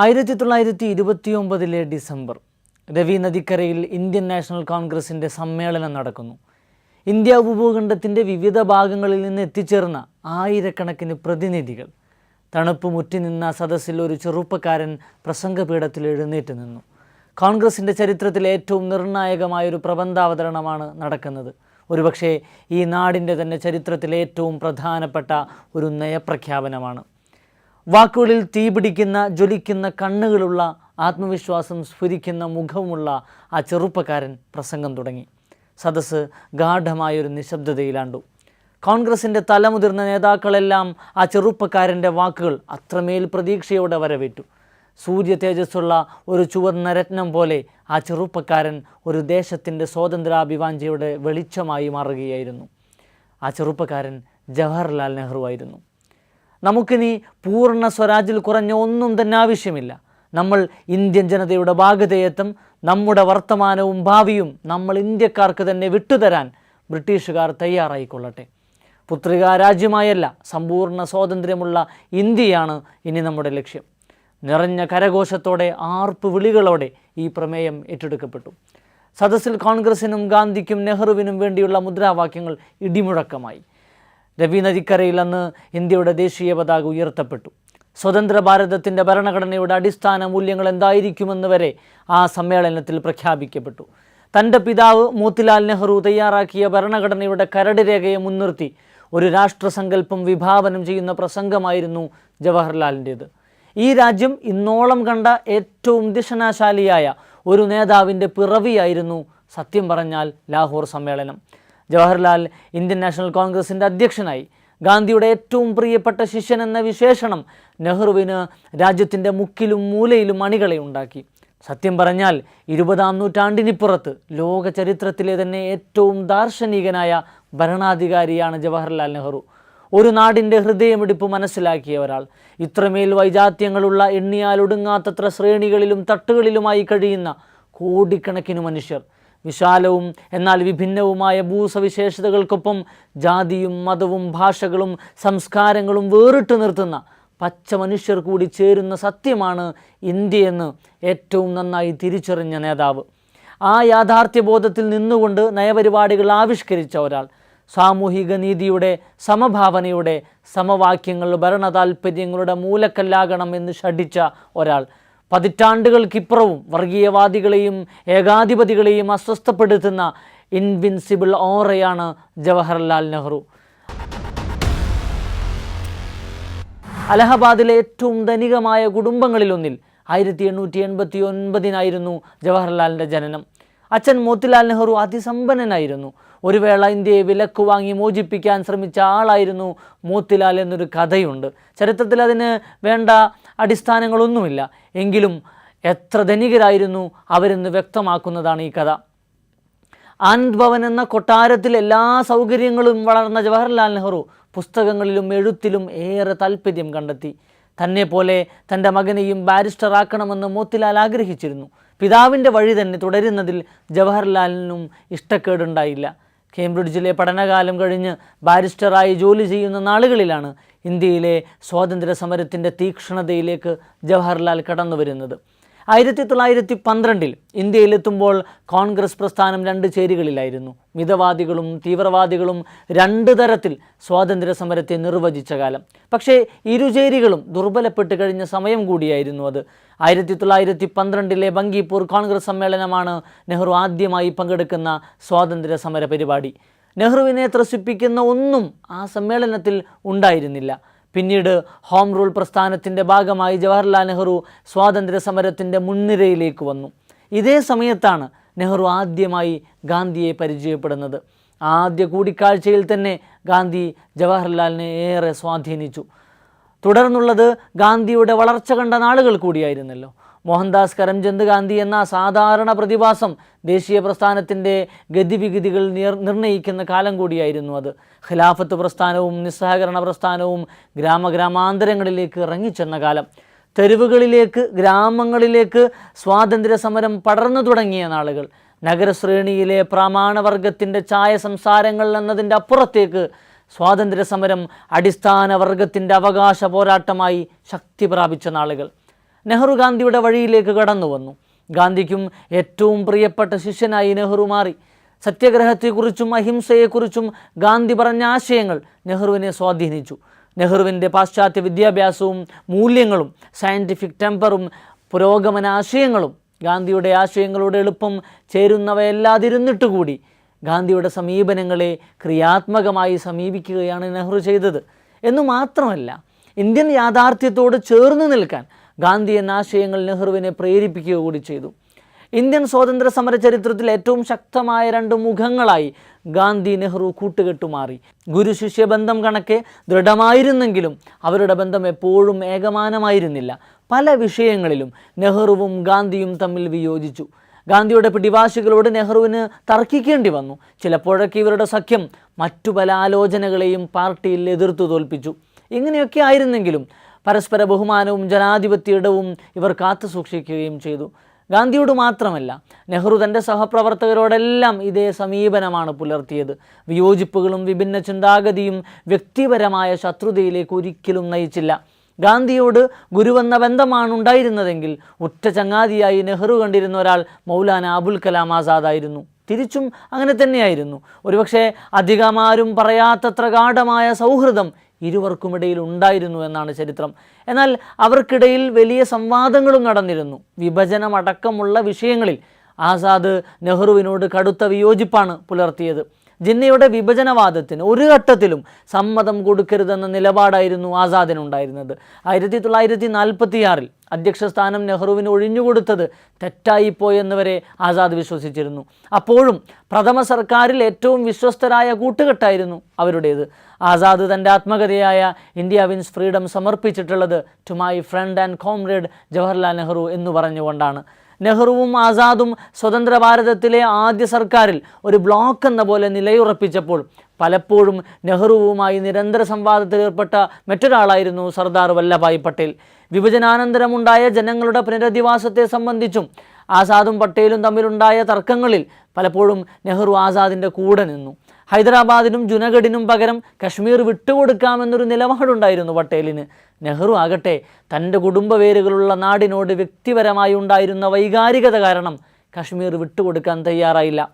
ആയിരത്തി തൊള്ളായിരത്തി ഇരുപത്തി ഒമ്പതിലെ ഡിസംബർ രവി നദിക്കരയിൽ ഇന്ത്യൻ നാഷണൽ കോൺഗ്രസിന്റെ സമ്മേളനം നടക്കുന്നു. ഇന്ത്യ ഉപഭൂഖണ്ഡത്തിന്റെ വിവിധ ഭാഗങ്ങളിൽ നിന്ന് എത്തിച്ചേർന്ന ആയിരക്കണക്കിന് പ്രതിനിധികൾ തണുപ്പ് മുറ്റി നിന്ന സദസ്സിൽ ഒരു ചെറുപ്പക്കാരൻ പ്രസംഗപീഠത്തിൽ എഴുന്നേറ്റ് നിന്നു. കോൺഗ്രസിന്റെ ചരിത്രത്തിലെ ഏറ്റവും നിർണായകമായൊരു പ്രബന്ധാവതരണമാണ് നടക്കുന്നത്. ഒരുപക്ഷേ ഈ നാടിന്റെ തന്നെ ചരിത്രത്തിലെ ഏറ്റവും പ്രധാനപ്പെട്ട ഒരു നയപ്രഖ്യാപനമാണ്. വാക്കുകളിൽ തീപിടിക്കുന്ന ജ്വലിക്കുന്ന കണ്ണുകളുള്ള ആത്മവിശ്വാസം സ്ഫുരിക്കുന്ന മുഖവുമുള്ള ആ ചെറുപ്പക്കാരൻ പ്രസംഗം തുടങ്ങി. സദസ്സ് ഗാഠമായൊരു നിശബ്ദതയിലാണ്ടു. കോൺഗ്രസിന്റെ തലമുതിർന്ന നേതാക്കളെല്ലാം ആ ചെറുപ്പക്കാരന്റെ വാക്കുകൾ അത്രമേൽ പ്രതീക്ഷയോടെ വരവേറ്റു. സൂര്യ തേജസ്സുള്ള ഒരു ചുവന്ന രത്നം പോലെ ആ ചെറുപ്പക്കാരൻ ഒരു ദേശത്തിന്റെ സ്വാതന്ത്ര്യാഭിവാഞ്ചയുടെ വെളിച്ചമായി മാറുകയായിരുന്നു. ആ ചെറുപ്പക്കാരൻ ജവഹർലാൽ നെഹ്റു ആയിരുന്നു. നമുക്കിനി പൂർണ സ്വരാജിൽ കുറഞ്ഞ ഒന്നും തന്നെ ആവശ്യമില്ല. നമ്മൾ ഇന്ത്യൻ ജനതയുടെ ഭാഗതയത്വം നമ്മുടെ വർത്തമാനവും ഭാവിയും നമ്മൾ ഇന്ത്യക്കാർക്ക് തന്നെ വിട്ടുതരാൻ ബ്രിട്ടീഷുകാർ തയ്യാറായിക്കൊള്ളട്ടെ. പുത്രികാ രാജ്യമായല്ല സമ്പൂർണ സ്വാതന്ത്ര്യമുള്ള ഇന്ത്യയാണ് ഇനി നമ്മുടെ ലക്ഷ്യം. നിറഞ്ഞ കരഘോഷത്തോടെ ആർപ്പ് വിളികളോടെ ഈ പ്രമേയം ഏറ്റെടുക്കപ്പെട്ടു. സദസ്സിൽ കോൺഗ്രസിനും ഗാന്ധിക്കും നെഹ്റുവിനും വേണ്ടിയുള്ള മുദ്രാവാക്യങ്ങൾ ഇടിമുഴക്കമായി. രവി നദിക്കരയിൽ അന്ന് ഇന്ത്യയുടെ ദേശീയ പതാക ഉയർത്തപ്പെട്ടു. സ്വതന്ത്ര ഭാരതത്തിന്റെ ഭരണഘടനയുടെ അടിസ്ഥാന മൂല്യങ്ങൾ എന്തായിരിക്കുമെന്ന് വരെ ആ സമ്മേളനത്തിൽ പ്രഖ്യാപിക്കപ്പെട്ടു. തന്റെ പിതാവ് മോത്തിലാൽ നെഹ്റു തയ്യാറാക്കിയ ഭരണഘടനയുടെ കരട് രേഖയെ മുൻനിർത്തി ഒരു രാഷ്ട്രസങ്കല്പം വിഭാവനം ചെയ്യുന്ന പ്രസംഗമായിരുന്നു ജവഹർലാലിന്റേത് ഈ രാജ്യം ഇന്നോളം കണ്ട ഏറ്റവും ദിശനാശാലിയായ ഒരു നേതാവിന്റെ പിറവിയായിരുന്നു സത്യം പറഞ്ഞാൽ ലാഹോർ സമ്മേളനം. ജവഹർലാൽ ഇന്ത്യൻ നാഷണൽ കോൺഗ്രസിന്റെ അധ്യക്ഷനായി ഗാന്ധിയുടെ ഏറ്റവും പ്രിയപ്പെട്ട ശിഷ്യൻ എന്ന വിശേഷണം നെഹ്റുവിന് രാജ്യത്തിന്റെ മുക്കിലും മൂലയിലും അണികളെ ഉണ്ടാക്കി. സത്യം പറഞ്ഞാൽ ഇരുപതാം നൂറ്റാണ്ടിനിപ്പുറത്ത് ലോക ചരിത്രത്തിലെ തന്നെ ഏറ്റവും ദാർശനികനായ ഭരണാധികാരിയാണ് ജവഹർലാൽ നെഹ്റു. ഒരു നാടിന്റെ ഹൃദയമിടിപ്പ് മനസ്സിലാക്കിയ ഒരാൾ. ഇത്രമേൽ വൈജാത്യങ്ങളുള്ള എണ്ണിയാലൊടുങ്ങാത്തത്ര ശ്രേണികളിലും തട്ടുകളിലുമായി കഴിയുന്ന കോടിക്കണക്കിന് മനുഷ്യർ. വിശാലവും എന്നാൽ വിഭിന്നവുമായ ഭൂസവിശേഷതകൾക്കൊപ്പം ജാതിയും മതവും ഭാഷകളും സംസ്കാരങ്ങളും വേറിട്ട് നിർത്തുന്ന പച്ച മനുഷ്യർ കൂടി ചേരുന്ന സത്യമാണ് ഇന്ത്യയെന്ന് ഏറ്റവും നന്നായി തിരിച്ചറിഞ്ഞ നേതാവ്. ആ യാഥാർത്ഥ്യബോധത്തിൽ നിന്നുകൊണ്ട് നയപരിപാടികൾ ആവിഷ്കരിച്ച ഒരാൾ സാമൂഹിക നീതിയുടെ സമഭാവനയുടെ സമവാക്യങ്ങൾ ഭരണ മൂലക്കല്ലാകണം എന്ന് ഷഠിച്ച ഒരാൾ പതിറ്റാണ്ടുകൾക്കിപ്പുറവും വർഗീയവാദികളെയും ഏകാധിപതികളെയും അസ്വസ്ഥപ്പെടുത്തുന്ന ഇൻവിൻസിബിൾ ഓറയാണ് ജവഹർലാൽ നെഹ്റു. അലഹബാദിലെ ഏറ്റവും ധനികമായ കുടുംബങ്ങളിലൊന്നിൽ ആയിരത്തി എണ്ണൂറ്റി എൺപത്തി ഒൻപതിനായിരുന്നു ജവഹർലാലിന്റെ ജനനം. അച്ഛൻ മോത്തിലാൽ നെഹ്റു അതിസമ്പന്നനായിരുന്നു. ഒരു വേള ഇന്ത്യയെ വിലക്ക് വാങ്ങി മോചിപ്പിക്കാൻ ശ്രമിച്ച ആളായിരുന്നു മോത്തിലാൽ എന്നൊരു കഥയുണ്ട്. ചരിത്രത്തിൽ അതിന് വേണ്ട അടിസ്ഥാനങ്ങളൊന്നുമില്ല. എങ്കിലും എത്ര ധനികരായിരുന്നു അവരെന്ന് വ്യക്തമാക്കുന്നതാണ് ഈ കഥ. ആനന്ദ് ഭവൻ എന്ന കൊട്ടാരത്തിൽ എല്ലാ സൗകര്യങ്ങളും വളർന്ന ജവഹർലാൽ നെഹ്റു പുസ്തകങ്ങളിലും എഴുത്തിലും ഏറെ താല്പര്യം കണ്ടെത്തി. തന്നെ പോലെ തന്റെ മകനെയും ബാരിസ്റ്ററാക്കണമെന്ന് മോത്തിലാൽ ആഗ്രഹിച്ചിരുന്നു. പിതാവിന്റെ വഴി തന്നെ തുടരുന്നതിൽ ജവഹർലാലിനും ഇഷ്ടക്കേടുണ്ടായില്ല. കേംബ്രിഡ്ജിലെ പഠനകാലം കഴിഞ്ഞ് ബാരിസ്റ്ററായി ജോലി ചെയ്യുന്ന നാളുകളിലാണ് ഇന്ത്യയിലെ സ്വാതന്ത്ര്യ സമരത്തിന്റെ തീക്ഷ്ണതയിലേക്ക് ജവഹർലാൽ കടന്നു വരുന്നത് ആയിരത്തി തൊള്ളായിരത്തി പന്ത്രണ്ടിൽ ഇന്ത്യയിലെത്തുമ്പോൾ കോൺഗ്രസ് പ്രസ്ഥാനം രണ്ട് ചേരികളിലായിരുന്നു. മിതവാദികളും തീവ്രവാദികളും രണ്ട് തരത്തിൽ സ്വാതന്ത്ര്യ സമരത്തെ നിർവചിച്ച കാലം. പക്ഷേ ഇരുചേരികളും ദുർബലപ്പെട്ട് കഴിഞ്ഞ സമയം കൂടിയായിരുന്നു അത്. ആയിരത്തി തൊള്ളായിരത്തി പന്ത്രണ്ടിലെ ബങ്കിപ്പൂർ കോൺഗ്രസ് സമ്മേളനമാണ് നെഹ്റു ആദ്യമായി പങ്കെടുക്കുന്ന സ്വാതന്ത്ര്യ സമര പരിപാടി. നെഹ്റുവിനെ ത്രസിപ്പിക്കുന്ന ഒന്നും ആ സമ്മേളനത്തിൽ ഉണ്ടായിരുന്നില്ല. പിന്നീട് ഹോം റൂൾ പ്രസ്ഥാനത്തിന്റെ ഭാഗമായി ജവഹർലാൽ നെഹ്റു സ്വാതന്ത്ര്യ സമരത്തിന്റെ മുൻനിരയിലേക്ക് വന്നു. ഇതേ സമയത്താണ് നെഹ്റു ആദ്യമായി ഗാന്ധിയെ പരിചയപ്പെടുന്നത്. ആദ്യ കൂടിക്കാഴ്ചയിൽ തന്നെ ഗാന്ധി ജവഹർലാലിനെ ഏറെ സ്വാധീനിച്ചു. തുടർന്നുള്ളത് ഗാന്ധിയുടെ വളർച്ച കണ്ട നാളുകൾ കൂടിയായിരുന്നല്ലോ. മോഹൻദാസ് കരംചന്ദ് ഗാന്ധി എന്ന സാധാരണ പ്രതിഭാസം ദേശീയ പ്രസ്ഥാനത്തിന്റെ ഗതിവിഗതികൾ നിർ നിർണയിക്കുന്ന കാലം കൂടിയായിരുന്നു അത്. ഖിലാഫത്ത് പ്രസ്ഥാനവും നിസ്സഹകരണ പ്രസ്ഥാനവും ഗ്രാമഗ്രാമാന്തരങ്ങളിലേക്ക് ഇറങ്ങിച്ചെന്ന കാലം. തെരുവുകളിലേക്ക് ഗ്രാമങ്ങളിലേക്ക് സ്വാതന്ത്ര്യ സമരം പടർന്നു തുടങ്ങിയ നാളുകൾ. നഗരശ്രേണിയിലെ പ്രാമാണവർഗത്തിന്റെ ചായ സംസാരങ്ങൾ എന്നതിന്റെ അപ്പുറത്തേക്ക് സ്വാതന്ത്ര്യ സമരം അടിസ്ഥാന വർഗത്തിന്റെ അവകാശ പോരാട്ടമായി ശക്തി പ്രാപിച്ച നാളുകൾ. നെഹ്റു ഗാന്ധിയുടെ വഴിയിലേക്ക് കടന്നു വന്നു ഗാന്ധിക്കും ഏറ്റവും പ്രിയപ്പെട്ട ശിഷ്യനായി നെഹ്റു മാറി. സത്യഗ്രഹത്തെക്കുറിച്ചും അഹിംസയെക്കുറിച്ചും ഗാന്ധി പറഞ്ഞ ആശയങ്ങൾ നെഹ്റുവിനെ സ്വാധീനിച്ചു. നെഹ്റുവിന്റെ പാശ്ചാത്യ വിദ്യാഭ്യാസവും മൂല്യങ്ങളും സയന്റിഫിക് ടെമ്പറും പുരോഗമന ആശയങ്ങളും ഗാന്ധിയുടെ ആശയങ്ങളുടെ എളുപ്പം ചേരുന്നവയല്ലാതിരുന്നിട്ട് കൂടി ഗാന്ധിയുടെ സമീപനങ്ങളെ ക്രിയാത്മകമായി സമീപിക്കുകയാണ് നെഹ്റു ചെയ്തത്. എന്നു മാത്രമല്ല ഇന്ത്യൻ യാഥാർത്ഥ്യത്തോട് ചേർന്ന് നിൽക്കാൻ ഗാന്ധി എന്ന ആശയങ്ങൾ നെഹ്റുവിനെ പ്രേരിപ്പിക്കുക കൂടി ചെയ്തു. ഇന്ത്യൻ സ്വാതന്ത്ര്യ സമര ചരിത്രത്തിൽ ഏറ്റവും ശക്തമായ രണ്ട് മുഖങ്ങളായി ഗാന്ധി നെഹ്റു കൂട്ടുകെട്ടുമാറി ഗുരു ശിഷ്യ ബന്ധം കണക്കെ ദൃഢമായിരുന്നെങ്കിലും അവരുടെ ബന്ധം എപ്പോഴും ഏകമാനമായിരുന്നില്ല. പല വിഷയങ്ങളിലും നെഹ്റുവും ഗാന്ധിയും തമ്മിൽ വിയോജിച്ചു. ഗാന്ധിയുടെ പിടിവാശികളോട് നെഹ്റുവിന് തർക്കിക്കേണ്ടി വന്നു. ചിലപ്പോഴൊക്കെ ഇവരുടെ സഖ്യം മറ്റു പല ആലോചനകളെയും പാർട്ടിയിൽ എതിർത്തു തോൽപ്പിച്ചു. ഇങ്ങനെയൊക്കെ ആയിരുന്നെങ്കിലും പരസ്പര ബഹുമാനവും ജനാധിപത്യ ഇടവും ഇവർ കാത്തു സൂക്ഷിക്കുകയും ചെയ്തു. ഗാന്ധിയോട് മാത്രമല്ല നെഹ്റു തന്റെ സഹപ്രവർത്തകരോടെല്ലാം ഇതേ സമീപനമാണ് പുലർത്തിയത്. വിയോജിപ്പുകളും വിഭിന്ന ചിന്താഗതിയും വ്യക്തിപരമായ ശത്രുതയിലേക്ക് ഒരിക്കലും നയിച്ചില്ല. ഗാന്ധിയോട് ഗുരുവെന്ന ബന്ധമാണ് ഉണ്ടായിരുന്നതെങ്കിൽ ഉറ്റ ചങ്ങാതിയായി നെഹ്റു കണ്ടിരുന്ന ഒരാൾ മൗലാന അബുൽ കലാം ആസാദ് ആയിരുന്നു തിരിച്ചും അങ്ങനെ തന്നെയായിരുന്നു. ഒരുപക്ഷെ അധികമാരും പറയാത്തത്ര ഗാഠമായ സൗഹൃദം ഇരുവർക്കുമിടയിൽ ഉണ്ടായിരുന്നു എന്നാണ് ചരിത്രം. എന്നാൽ അവർക്കിടയിൽ വലിയ സംവാദങ്ങളും നടന്നിരുന്നു. വിഭജനമടക്കമുള്ള വിഷയങ്ങളിൽ ആസാദ് നെഹ്റുവിനോട് കടുത്ത വിയോജിപ്പാണ് പുലർത്തിയത്. ജിന്നയുടെ വിഭജനവാദത്തിന് ഒരു ഘട്ടത്തിലും സമ്മതം കൊടുക്കരുതെന്ന നിലപാടായിരുന്നു ആസാദിനുണ്ടായിരുന്നത്. ആയിരത്തി തൊള്ളായിരത്തി നാൽപ്പത്തിയാറിൽ അധ്യക്ഷ സ്ഥാനം നെഹ്റുവിന് ഒഴിഞ്ഞുകൊടുത്തത് തെറ്റായിപ്പോയെന്ന് വരെ ആസാദ് വിശ്വസിച്ചിരുന്നു. അപ്പോഴും പ്രഥമ സർക്കാരിൽ ഏറ്റവും വിശ്വസ്തരായ കൂട്ടുകെട്ടായിരുന്നു അവരുടേത്. ആസാദ് തന്റെ ആത്മകഥയായ India wins freedom സമർപ്പിച്ചിട്ടുള്ളത് to my friend and comrade Jawaharlal Nehru എന്ന് പറഞ്ഞുകൊണ്ടാണ്. നെഹ്റുവും ആസാദും സ്വതന്ത്ര ഭാരതത്തിലെ ആദ്യ സർക്കാരിൽ ഒരു ബ്ലോക്ക് എന്ന പോലെ നിലയുറപ്പിച്ചപ്പോൾ പലപ്പോഴും നെഹ്റുവുമായി നിരന്തര സംവാദത്തിൽ ഏർപ്പെട്ട മറ്റൊരാളായിരുന്നു സർദാർ വല്ലഭായ് പട്ടേൽ. വിഭജനാനന്തരമുണ്ടായ ജനങ്ങളുടെ പുനരധിവാസത്തെ സംബന്ധിച്ചും ആസാദും പട്ടേലും തമ്മിലുണ്ടായ തർക്കങ്ങളിൽ പലപ്പോഴും നെഹ്റു ആസാദിന്റെ കൂടെ നിന്നു. ഹൈദരാബാദിനും ജുനഗഡിനും പകരം കശ്മീർ വിട്ടുകൊടുക്കാമെന്നൊരു നിലപാടുണ്ടായിരുന്നു പട്ടേലിന്. നെഹ്റു ആകട്ടെ തന്റെ കുടുംബവേരുകളുള്ള നാടിനോട് വ്യക്തിപരമായി ഉണ്ടായിരുന്ന വൈകാരികത കാരണം കശ്മീർ വിട്ടുകൊടുക്കാൻ തയ്യാറായില്ല.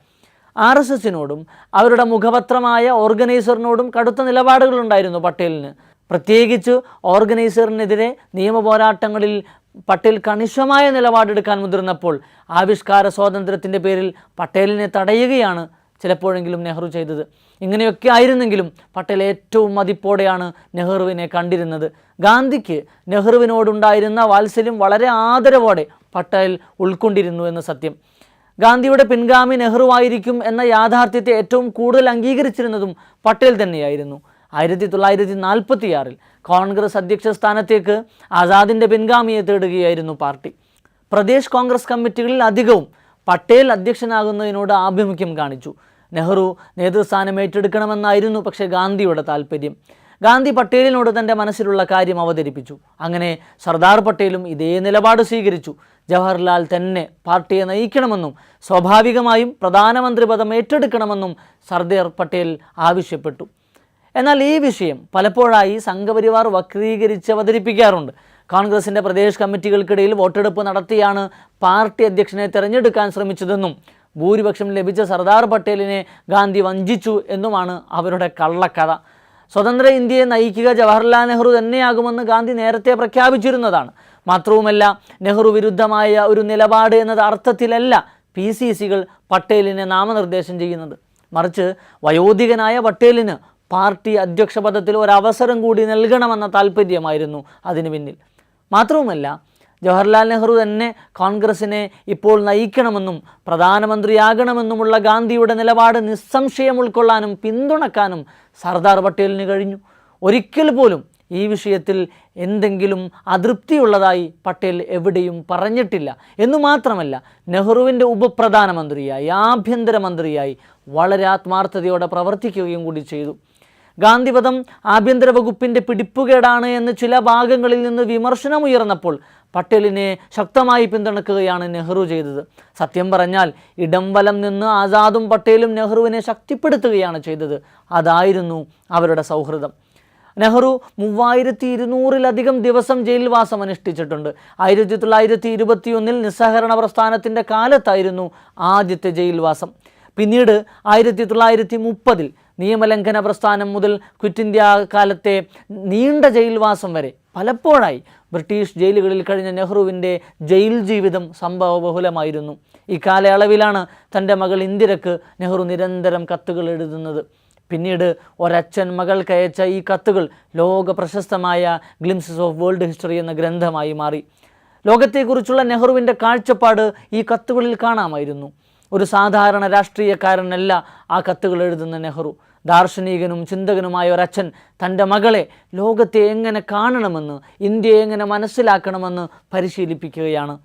ആർ എസ് എസിനോടും അവരുടെ മുഖപത്രമായ ഓർഗനൈസറിനോടും കടുത്ത നിലപാടുകളുണ്ടായിരുന്നു പട്ടേലിന്. പ്രത്യേകിച്ച് ഓർഗനൈസറിനെതിരെ നിയമ പോരാട്ടങ്ങളിൽ പട്ടേൽ കണിശമായ നിലപാടെടുക്കാൻ മുതിർന്നപ്പോൾ ആവിഷ്കാര സ്വാതന്ത്ര്യത്തിന്റെ പേരിൽ പട്ടേലിനെ തടയുകയാണ് ചിലപ്പോഴെങ്കിലും നെഹ്റു ചെയ്തത്. ഇങ്ങനെയൊക്കെ ആയിരുന്നെങ്കിലും പട്ടേൽ ഏറ്റവും മതിപ്പോടെയാണ് നെഹ്റുവിനെ കണ്ടിരുന്നത്. ഗാന്ധിക്ക് നെഹ്റുവിനോടുണ്ടായിരുന്ന വാത്സല്യം വളരെ ആദരവോടെ പട്ടേൽ ഉൾക്കൊണ്ടിരുന്നു എന്ന് സത്യം. ഗാന്ധിയുടെ പിൻഗാമി നെഹ്റുവായിരിക്കും എന്ന യാഥാർത്ഥ്യത്തെ ഏറ്റവും കൂടുതൽ അംഗീകരിച്ചിരുന്നതും പട്ടേൽ തന്നെയായിരുന്നു. ആയിരത്തി തൊള്ളായിരത്തി നാൽപ്പത്തിയാറിൽ കോൺഗ്രസ് അധ്യക്ഷ സ്ഥാനത്തേക്ക് ആസാദിന്റെ പിൻഗാമിയെ തേടുകയായിരുന്നു പാർട്ടി. പ്രദേശ് കോൺഗ്രസ് കമ്മിറ്റികളിൽ അധികവും പട്ടേൽ അധ്യക്ഷനാകുന്നതിനോട് ആഭിമുഖ്യം കാണിച്ചു. നെഹ്റു നേതൃസ്ഥാനം ഏറ്റെടുക്കണമെന്നായിരുന്നു പക്ഷേ ഗാന്ധിയുടെ താല്പര്യം ഗാന്ധി പട്ടേലിനോട് തന്റെ മനസ്സിലുള്ള കാര്യം അവതരിപ്പിച്ചു. അങ്ങനെ സർദാർ പട്ടേലും ഇതേ നിലപാട് സ്വീകരിച്ചു. ജവഹർലാൽ തന്നെ പാർട്ടിയെ നയിക്കണമെന്നും സ്വാഭാവികമായും പ്രധാനമന്ത്രി പദം ഏറ്റെടുക്കണമെന്നും സർദാർ പട്ടേൽ ആവശ്യപ്പെട്ടു. എന്നാൽ ഈ വിഷയം പലപ്പോഴായി സംഘപരിവാർ വക്രീകരിച്ച് അവതരിപ്പിക്കാറുണ്ട്. കോൺഗ്രസിന്റെ പ്രദേശ് കമ്മിറ്റികൾക്കിടയിൽ വോട്ടെടുപ്പ് നടത്തിയാണ് പാർട്ടി അധ്യക്ഷനെ തിരഞ്ഞെടുക്കാൻ ശ്രമിച്ചതെന്നും ഭൂരിപക്ഷം ലഭിച്ച സർദാർ പട്ടേലിനെ ഗാന്ധി വഞ്ചിച്ചു എന്നുമാണ് അവരുടെ കള്ളക്കഥ. സ്വതന്ത്ര ഇന്ത്യയെ നയിക്കുക ജവഹർലാൽ നെഹ്റു തന്നെയാകുമെന്ന് ഗാന്ധി നേരത്തെ പ്രഖ്യാപിച്ചിരുന്നതാണ്. മാത്രവുമല്ല നെഹ്റു വിരുദ്ധമായ ഒരു നിലപാട് എന്നത് അർത്ഥത്തിലല്ല പി സി സികൾ പട്ടേലിനെ നാമനിർദ്ദേശം ചെയ്യുന്നത്. മറിച്ച് വയോധികനായ പട്ടേലിന് പാർട്ടി അധ്യക്ഷ പദത്തിൽ ഒരവസരം കൂടി നൽകണമെന്ന താല്പര്യമായിരുന്നു അതിനു പിന്നിൽ. മാത്രവുമല്ല ജവഹർലാൽ നെഹ്റു തന്നെ കോൺഗ്രസിനെ ഇപ്പോൾ നയിക്കണമെന്നും പ്രധാനമന്ത്രിയാകണമെന്നുമുള്ള ഗാന്ധിയുടെ നിലപാട് നിസ്സംശയം ഉൾക്കൊള്ളാനും പിന്തുണക്കാനും സർദാർ പട്ടേലിന് കഴിഞ്ഞു. ഒരിക്കൽ പോലും ഈ വിഷയത്തിൽ എന്തെങ്കിലും അതൃപ്തിയുള്ളതായി പട്ടേൽ എവിടെയും പറഞ്ഞിട്ടില്ല. എന്നു മാത്രമല്ല നെഹ്റുവിന്റെ ഉപപ്രധാനമന്ത്രിയായി ആഭ്യന്തരമന്ത്രിയായി വളരെ ആത്മാർത്ഥതയോടെ പ്രവർത്തിക്കുകയും കൂടി ചെയ്തു. ഗാന്ധിപദം ആഭ്യന്തര വകുപ്പിന്റെ പിടിപ്പുകേടാണ് എന്ന് ചില ഭാഗങ്ങളിൽ നിന്ന് വിമർശനമുയർന്നപ്പോൾ പട്ടേലിനെ ശക്തമായി പിന്തുണക്കുകയാണ് നെഹ്റു ചെയ്തത്. സത്യം പറഞ്ഞാൽ ഇടംവലം നിന്ന് ആസാദും പട്ടേലും നെഹ്റുവിനെ ശക്തിപ്പെടുത്തുകയാണ് ചെയ്തത്. അതായിരുന്നു അവരുടെ സൗഹൃദം. നെഹ്റു മൂവായിരത്തി ഇരുന്നൂറിലധികം ദിവസം ജയിൽവാസം അനുഷ്ഠിച്ചിട്ടുണ്ട്. ആയിരത്തി തൊള്ളായിരത്തി ഇരുപത്തിയൊന്നിൽ നിസ്സഹകരണ പ്രസ്ഥാനത്തിന്റെ കാലത്തായിരുന്നു ആദ്യത്തെ ജയിൽവാസം. പിന്നീട് ആയിരത്തി തൊള്ളായിരത്തി മുപ്പതിൽ നിയമലംഘന പ്രസ്ഥാനം മുതൽ ക്വിറ്റ് ഇന്ത്യ കാലത്തെ നീണ്ട ജയിൽവാസം വരെ പലപ്പോഴായി ബ്രിട്ടീഷ് ജയിലുകളിൽ കഴിഞ്ഞ നെഹ്റുവിന്റെ ജയിൽ ജീവിതം സംഭവബഹുലമായിരുന്നു. ഈ കാലയളവിലാണ് തന്റെ മകൾ ഇന്ദിരക്ക് നെഹ്റു നിരന്തരം കത്തുകൾ എഴുതുന്നത്. പിന്നീട് ഒരച്ഛൻ മകൾക്ക് അയച്ച ഈ കത്തുകൾ ലോക പ്രശസ്തമായ ഗ്ലിംസസ് ഓഫ് വേൾഡ് ഹിസ്റ്ററി എന്ന ഗ്രന്ഥമായി മാറി. ലോകത്തെക്കുറിച്ചുള്ള നെഹ്റുവിന്റെ കാഴ്ചപ്പാട് ഈ കത്തുകളിൽ കാണാമായിരുന്നു. ഒരു സാധാരണ രാഷ്ട്രീയക്കാരനല്ല ആ കത്തുകൾ എഴുതുന്ന നെഹ്റു. ദാർശനികനും ചിന്തകനുമായ ഒരച്ഛൻ തന്റെ മകളെ ലോകത്തെ എങ്ങനെ കാണണമെന്ന് ഇന്ത്യയെ എങ്ങനെ മനസ്സിലാക്കണമെന്ന് പരിശീലിപ്പിക്കുകയാണ്.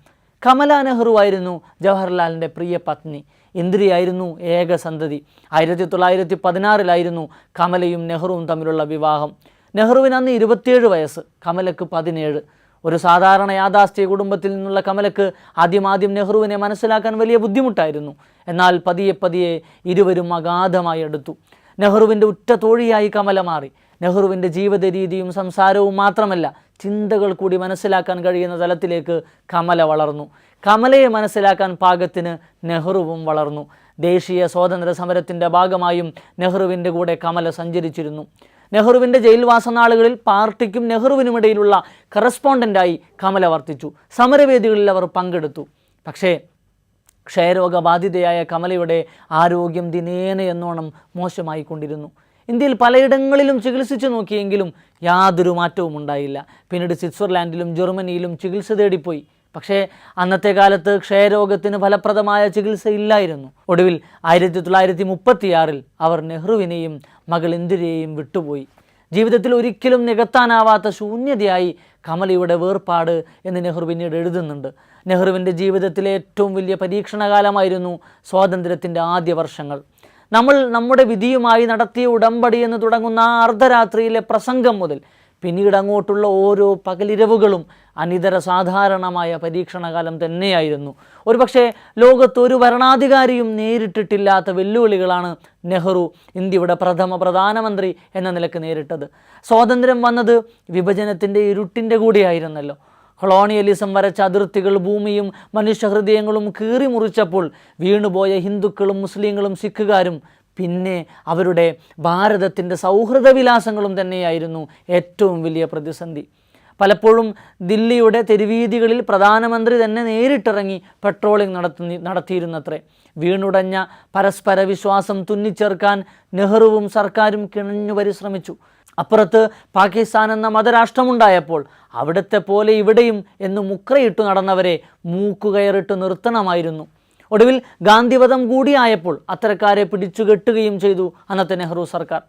കമല നെഹ്റു ആയിരുന്നു ജവഹർലാലിന്റെ പ്രിയ പത്നി. ഇന്ദ്രിയായിരുന്നു ഏക സന്തതി. ആയിരത്തി തൊള്ളായിരത്തി പതിനാറിലായിരുന്നു കമലയും നെഹ്റുവും തമ്മിലുള്ള വിവാഹം. നെഹ്റുവിന് അന്ന് ഇരുപത്തിയേഴ് വയസ്സ് കമലക്ക് പതിനേഴ്. ഒരു സാധാരണ യാഥാസ്ഥ്യ കുടുംബത്തിൽ നിന്നുള്ള കമലക്ക് ആദ്യമാദ്യം നെഹ്റുവിനെ മനസ്സിലാക്കാൻ വലിയ ബുദ്ധിമുട്ടായിരുന്നു. എന്നാൽ പതിയെ പതിയെ ഇരുവരും അഗാധമായി എടുത്തു നെഹ്റുവിന്റെ ഉറ്റ തോഴിയായി കമല മാറി. നെഹ്റുവിന്റെ ജീവിത രീതിയും സംസാരവും മാത്രമല്ല ചിന്തകൾ കൂടി മനസ്സിലാക്കാൻ കഴിയുന്ന തലത്തിലേക്ക് കമല വളർന്നു. കമലയെ മനസ്സിലാക്കാൻ പാകത്തിന് നെഹ്റുവും വളർന്നു. ദേശീയ സ്വാതന്ത്ര്യ സമരത്തിന്റെ ഭാഗമായും നെഹ്റുവിന്റെ കൂടെ കമല സഞ്ചരിച്ചിരുന്നു. നെഹ്റുവിന്റെ ജയിൽവാസ നാളുകളിൽ പാർട്ടിക്കും നെഹ്റുവിനുമിടയിലുള്ള കറസ്പോണ്ടന്റായി കമല വർത്തിച്ചു. സമരവേദികളിൽ അവർ പങ്കെടുത്തു. പക്ഷേ ക്ഷയരോഗബാധിതയായ കമലയുടെ ആരോഗ്യം ദിനേന എന്നോണം മോശമായിക്കൊണ്ടിരുന്നു. ഇന്ത്യയിൽ പലയിടങ്ങളിലും ചികിത്സിച്ചു നോക്കിയെങ്കിലും യാതൊരു മാറ്റവും ഉണ്ടായില്ല. പിന്നീട് സ്വിറ്റ്സർലാൻഡിലും ജർമ്മനിയിലും ചികിത്സ തേടിപ്പോയി. പക്ഷേ അന്നത്തെ കാലത്ത് ക്ഷയരോഗത്തിന് ഫലപ്രദമായ ചികിത്സ ഇല്ലായിരുന്നു ഒടുവിൽ ആയിരത്തി തൊള്ളായിരത്തി മുപ്പത്തിയാറിൽ അവർ നെഹ്റുവിനെയും മകൾ ഇന്ദിരയെയും വിട്ടുപോയി. ജീവിതത്തിൽ ഒരിക്കലും നികത്താനാവാത്ത ശൂന്യതയായി കമലയുടെ വേർപാട് എന്ന് നെഹ്റു പിന്നീട് എഴുതുന്നുണ്ട്. നെഹ്റുവിന്റെ ജീവിതത്തിലെ ഏറ്റവും വലിയ പരീക്ഷണകാലമായിരുന്നു സ്വാതന്ത്ര്യത്തിന്റെ ആദ്യ വർഷങ്ങൾ. നമ്മൾ നമ്മുടെ വിധിയുമായി നടത്തിയ ഉടമ്പടി എന്ന് തുടങ്ങുന്ന അർദ്ധരാത്രിയിലെ പ്രസംഗം മുതൽ പിന്നീട് അങ്ങോട്ടുള്ള ഓരോ പകലിരവുകളും അനിതര സാധാരണമായ പരീക്ഷണകാലം തന്നെയായിരുന്നു. ഒരുപക്ഷെ ലോകത്ത് ഒരു ഭരണാധികാരിയും നേരിട്ടിട്ടില്ലാത്ത വെല്ലുവിളികളാണ് നെഹ്റു ഇന്ത്യയുടെ പ്രഥമ പ്രധാനമന്ത്രി എന്ന നിലയ്ക്ക് നേരിട്ടത്. സ്വാതന്ത്ര്യം വന്നത് വിഭജനത്തിന്റെ ഇരുട്ടിന്റെ കൂടിയായിരുന്നല്ലോ. കൊളോണിയലിസം വരച്ച അതിർത്തികൾ ഭൂമിയും മനുഷ്യഹൃദയങ്ങളും കീറി മുറിച്ചപ്പോൾ വീണുപോയ ഹിന്ദുക്കളും മുസ്ലിങ്ങളും സിഖുകാരും പിന്നെ അവരുടെ ഭാരതത്തിന്റെ സൗഹൃദ വിലാസങ്ങളും തന്നെയായിരുന്നു ഏറ്റവും വലിയ പ്രതിസന്ധി. പലപ്പോഴും ദില്ലിയുടെ തെരുവീതികളിൽ പ്രധാനമന്ത്രി തന്നെ നേരിട്ടിറങ്ങി പെട്രോളിംഗ് നടത്തി നടത്തിയിരുന്നത്രേ. വീണുടഞ്ഞ പരസ്പര വിശ്വാസം തുന്നിച്ചേർക്കാൻ നെഹ്റുവും സർക്കാരും കിണഞ്ഞു പരിശ്രമിച്ചു. അപ്പുറത്ത് പാകിസ്ഥാൻ എന്ന മതരാഷ്ട്രമുണ്ടായപ്പോൾ അവിടുത്തെ പോലെ ഇവിടെയും എന്ന് മുക്രയിട്ടു നടന്നവരെ മൂക്കുകയറിട്ട് നിർത്തണമായിരുന്നു. ഒടുവിൽ ഗാന്ധിവധം കൂടിയായപ്പോൾ അത്തരക്കാരെ പിടിച്ചുകെട്ടുകയും ചെയ്തു അന്നത്തെ നെഹ്റു സർക്കാർ.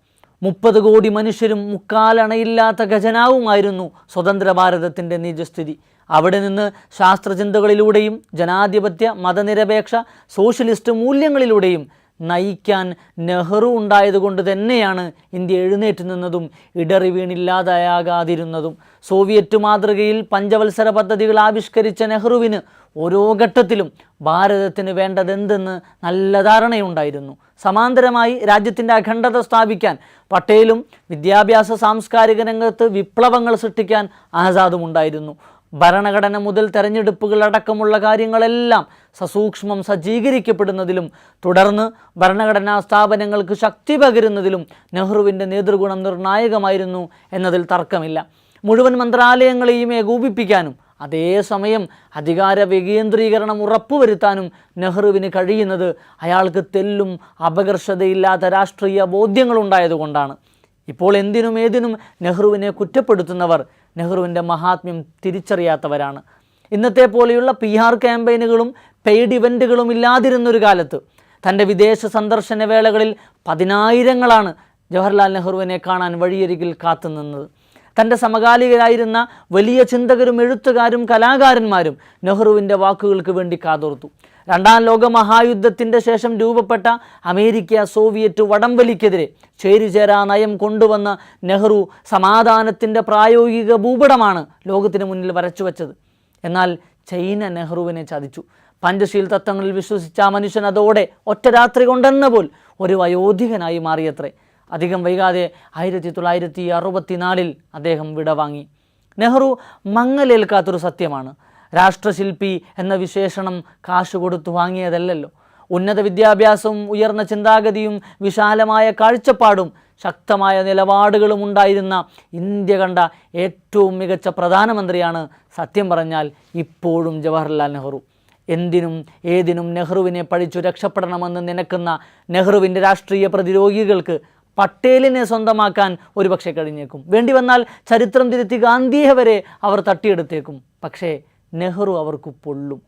മുപ്പത് കോടി മനുഷ്യരും മുക്കാലണയില്ലാത്ത ഖജനാവുമായിരുന്നു സ്വതന്ത്ര ഭാരതത്തിന്റെ നിജസ്ഥിതി. അവിടെ നിന്ന് ശാസ്ത്രചിന്തകളിലൂടെയും ജനാധിപത്യ മതനിരപേക്ഷ സോഷ്യലിസ്റ്റ് മൂല്യങ്ങളിലൂടെയും നയിക്കാൻ നെഹ്റു ഉണ്ടായതുകൊണ്ട് തന്നെയാണ് ഇന്ത്യ എഴുന്നേറ്റ് നിന്നതും ഇടറി വീണില്ലാതാകാതിരുന്നതും. സോവിയറ്റ് മാതൃകയിൽ പഞ്ചവത്സര പദ്ധതികൾ ആവിഷ്കരിച്ച നെഹ്റുവിന് ഓരോ ഘട്ടത്തിലും ഭാരതത്തിന് വേണ്ടതെന്തെന്ന് നല്ല ധാരണയുണ്ടായിരുന്നു. സമാന്തരമായി രാജ്യത്തിന്റെ അഖണ്ഡത സ്ഥാപിക്കാൻ പട്ടേലും വിദ്യാഭ്യാസ സാംസ്കാരിക രംഗത്ത് വിപ്ലവങ്ങൾ സൃഷ്ടിക്കാൻ ആസാദും ഉണ്ടായിരുന്നു ഭരണഘടന മുതൽ തെരഞ്ഞെടുപ്പുകൾ അടക്കമുള്ള കാര്യങ്ങളെല്ലാം സസൂക്ഷ്മം സജ്ജീകരിക്കപ്പെടുന്നതിലും തുടർന്ന് ഭരണഘടനാ സ്ഥാപനങ്ങൾക്ക് ശക്തി പകരുന്നതിലും നെഹ്റുവിന്റെ നേതൃഗുണം നിർണായകമായിരുന്നു എന്നതിൽ തർക്കമില്ല. മുഴുവൻ മന്ത്രാലയങ്ങളെയും ഏകോപിപ്പിക്കാനും അതേസമയം അധികാര വികേന്ദ്രീകരണം ഉറപ്പുവരുത്താനും നെഹ്റുവിന് കഴിയുന്നത് അയാൾക്ക് തെല്ലും അപകർഷതയില്ലാത്ത രാഷ്ട്രീയ ബോധ്യങ്ങളുണ്ടായതുകൊണ്ടാണ് ഇപ്പോൾ എന്തിനും ഏതിനും നെഹ്റുവിനെ കുറ്റപ്പെടുത്തുന്നവർ നെഹ്റുവിന്റെ മഹാത്മ്യം തിരിച്ചറിയാത്തവരാണ്. ഇന്നത്തെ പോലെയുള്ള പി ആർ ക്യാമ്പയിനുകളും പെയ്ഡ് ഇവന്റുകളും ഇല്ലാതിരുന്നൊരു കാലത്ത് തന്റെ വിദേശ സന്ദർശന വേളകളിൽ പതിനായിരങ്ങളാണ് ജവഹർലാൽ നെഹ്റുവിനെ കാണാൻ വഴിയരികിൽ കാത്തുനിന്നത്. തന്റെ സമകാലികരായിരുന്ന വലിയ ചിന്തകരും എഴുത്തുകാരും കലാകാരന്മാരും നെഹ്റുവിന്റെ വാക്കുകൾക്ക് വേണ്ടി കാതോർത്തു. രണ്ടാം ലോക മഹായുദ്ധത്തിന്റെ ശേഷം രൂപപ്പെട്ട അമേരിക്ക സോവിയറ്റ് വടംവലിക്കെതിരെ ചേരിചേരാ നയം കൊണ്ടുവന്ന നെഹ്റു സമാധാനത്തിന്റെ പ്രായോഗിക ഭൂപടമാണ് ലോകത്തിന് മുന്നിൽ വരച്ചു വച്ചത്. എന്നാൽ ചൈന നെഹ്റുവിനെ ചതിച്ചു. പഞ്ചശീൽ തത്വങ്ങളിൽ വിശ്വസിച്ച മനുഷ്യൻ അതോടെ ഒറ്റ രാത്രി കൊണ്ടെന്ന പോൽ ഒരു വയോധികനായി മാറിയത്രേ. അധികം വൈകാതെ ആയിരത്തി തൊള്ളായിരത്തി അറുപത്തിനാലിൽ അദ്ദേഹം വിടവാങ്ങി നെഹ്റു മങ്ങലേൽക്കാത്തൊരു സത്യമാണ്. രാഷ്ട്രശില്പി എന്ന വിശേഷണം കാശ് കൊടുത്തു വാങ്ങിയതല്ലല്ലോ. ഉന്നത വിദ്യാഭ്യാസവും ഉയർന്ന ചിന്താഗതിയും വിശാലമായ കാഴ്ചപ്പാടും ശക്തമായ നിലപാടുകളും ഉണ്ടായിരുന്ന ഇന്ത്യ കണ്ട ഏറ്റവും മികച്ച പ്രധാനമന്ത്രിയാണ് സത്യം പറഞ്ഞാൽ ഇപ്പോഴും ജവഹർലാൽ നെഹ്റു. എന്തിനും ഏതിനും നെഹ്റുവിനെ പഴിച്ചു രക്ഷപ്പെടണമെന്ന് നിനക്കുന്ന നെഹ്റുവിന്റെ രാഷ്ട്രീയ പ്രതിരോധികൾക്ക് പട്ടേലിനെ സ്വന്തമാക്കാൻ ഒരുപക്ഷെ കഴിഞ്ഞേക്കും. വേണ്ടി വന്നാൽ ചരിത്രം തിരുത്തി ഗാന്ധിയെ വരെ അവർ തട്ടിയെടുത്തേക്കും. പക്ഷേ നെഹ്റു അവർക്ക് പൊള്ളും.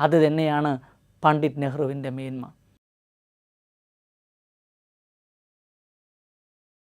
അത് തന്നെയാണ് പണ്ഡിറ്റ് നെഹ്റുവിന്റെ മേന്മ.